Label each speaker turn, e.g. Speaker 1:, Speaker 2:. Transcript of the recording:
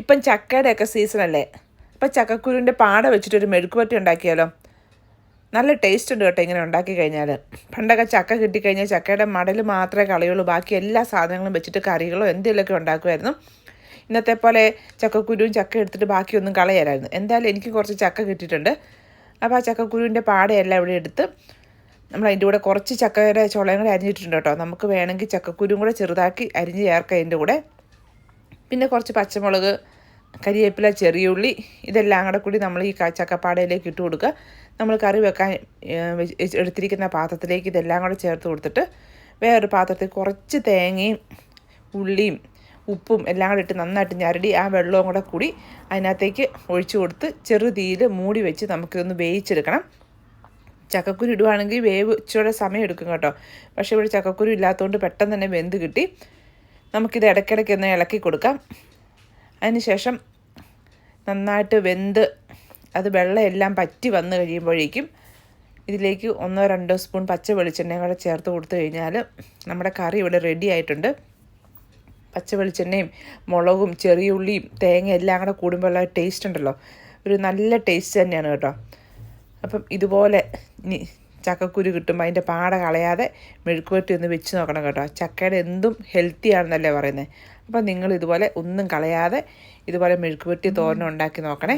Speaker 1: ഇപ്പം ചക്കരടെയൊക്കെ സീസൺ അല്ലേ? അപ്പം ചക്കക്കുരുവിന്റെ പാട വെച്ചിട്ടൊരു മെഴുക്കുപറ്റി ഉണ്ടാക്കിയാലോ? നല്ല ടേസ്റ്റ് ഉണ്ട് കേട്ടോ ഇങ്ങനെ ഉണ്ടാക്കി കഴിഞ്ഞാൽ പണ്ടൊക്കെ ചക്ക കിട്ടിക്കഴിഞ്ഞാൽ ചക്കയുടെ മടൽ മാത്രമേ കളയുള്ളൂ. ബാക്കി എല്ലാ സാധനങ്ങളും വെച്ചിട്ട് കറികളോ എന്തെങ്കിലുമൊക്കെ ഉണ്ടാക്കുമായിരുന്നു. ഇന്നത്തെ പോലെ ചക്കക്കുരുവും ചക്ക എടുത്തിട്ട് ബാക്കിയൊന്നും കളയാലായിരുന്നു. എന്തായാലും എനിക്ക് കുറച്ച് ചക്ക കിട്ടിയിട്ടുണ്ട്. അപ്പോൾ ആ ചക്കക്കുരുവിന്റെ പാടയെല്ലാം ഇവിടെ എടുത്ത് നമ്മൾ അതിന്റെ കൂടെ കുറച്ച് ചക്കയുടെ ചുളയും കൂടെ അരിഞ്ഞിട്ടുണ്ട് കേട്ടോ. നമുക്ക് വേണമെങ്കിൽ ചക്കക്കുരുവും കൂടെ ചെറുതാക്കി അരിഞ്ഞ് ചേർക്കാം അതിന്റെ കൂടെ. പിന്നെ കുറച്ച് പച്ചമുളക് കരിവേപ്പില ചെറിയുള്ളി ഇതെല്ലാം കൂടെ കൂടി നമ്മൾ ഈ ചക്കപ്പാടയിലേക്ക് ഇട്ട് കൊടുക്കുക. നമ്മൾ കറി വെക്കാൻ എടുത്തിരിക്കുന്ന പാത്രത്തിലേക്ക് ഇതെല്ലാം കൂടെ ചേർത്ത് കൊടുത്തിട്ട് വേറൊരു പാത്രത്തിൽ കുറച്ച് തേങ്ങയും ഉള്ളിയും ഉപ്പും എല്ലാം കൂടെ ഇട്ട് നന്നായിട്ട് ഞരടി ആ വെള്ളവും കൂടെ കൂടി അതിനകത്തേക്ക് ഒഴിച്ചു കൊടുത്ത് ചെറു തീയിൽ മൂടി വെച്ച് നമുക്കിതൊന്ന് വേവിച്ചെടുക്കണം. ചക്കക്കുരു ഇടുവാണെങ്കിൽ വേവ് ഇച്ചിരി സമയം എടുക്കും കേട്ടോ. പക്ഷേ ഇവിടെ ചക്കക്കുരു ഇല്ലാത്തതുകൊണ്ട് പെട്ടെന്ന് തന്നെ വെന്ത് കിട്ടി. നമുക്കിത് ഇടയ്ക്കിടയ്ക്ക് ഒന്ന് ഇളക്കി കൊടുക്കാം. അതിനുശേഷം നന്നായിട്ട് വെന്ത് അത് വെള്ളം എല്ലാം പറ്റി വന്നു കഴിയുമ്പോഴേക്കും ഇതിലേക്ക് ഒന്നോ രണ്ടോ സ്പൂൺ പച്ച വെളിച്ചെണ്ണയും കൂടെ ചേർത്ത് കൊടുത്തു കഴിഞ്ഞാൽ നമ്മുടെ കറി ഇവിടെ റെഡി ആയിട്ടുണ്ട്. പച്ച വെളിച്ചെണ്ണയും മുളകും ചെറിയ ഉള്ളിയും തേങ്ങ എല്ലാം കൂടെ കൂടുമ്പോഴുള്ള ടേസ്റ്റ് ഉണ്ടല്ലോ. ഒരു നല്ല ടേസ്റ്റ് തന്നെയാണ് കേട്ടോ. അപ്പം ഇതുപോലെ ചക്കക്കുരു കിട്ടുമ്പോൾ അതിന്റെ പാട കളയാതെ മെഴുക്കുവരട്ടി ഒന്ന് വെച്ച് നോക്കണം കേട്ടോ. ചക്കയുടെ എന്തും ഹെൽത്തി ആണെന്നല്ലേ പറയുന്നത് അപ്പം നിങ്ങൾ ഇതുപോലെ ഒന്നും കളയാതെ ഇതുപോലെ മെഴുക്കുവരട്ടി തോരൻ ഉണ്ടാക്കി നോക്കണേ.